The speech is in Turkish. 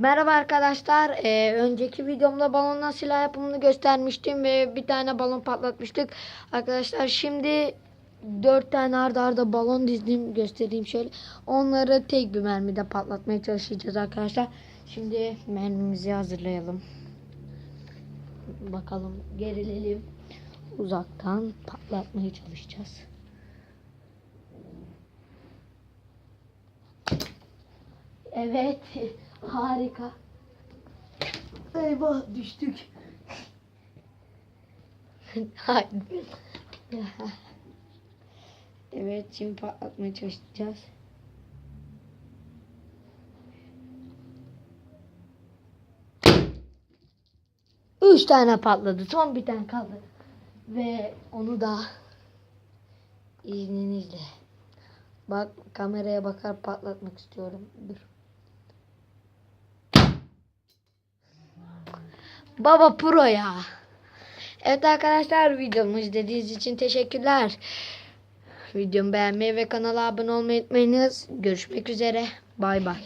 Merhaba arkadaşlar. Ee, önceki videomda balondan silah yapımını göstermiştim ve bir tane balon patlatmıştık. Arkadaşlar şimdi dört tane arda arda balon dizdim göstereyim şöyle. Onları tek bir mermide patlatmaya çalışacağız arkadaşlar. Şimdi mermimizi hazırlayalım. Bakalım gerilelim. Uzaktan patlatmaya çalışacağız. Evet. Harika. Eyvah düştük. Evet şimdi patlatmaya çalışacağız. Üç tane patladı. Son bir tane kaldı. Ve onu da izninizle. Bak kameraya bakar patlatmak istiyorum. Dur. Baba pro ya. Evet arkadaşlar videomu izlediğiniz için teşekkürler. Videomu beğenmeyi ve kanala abone olmayı unutmayınız. Görüşmek üzere. Bay bay.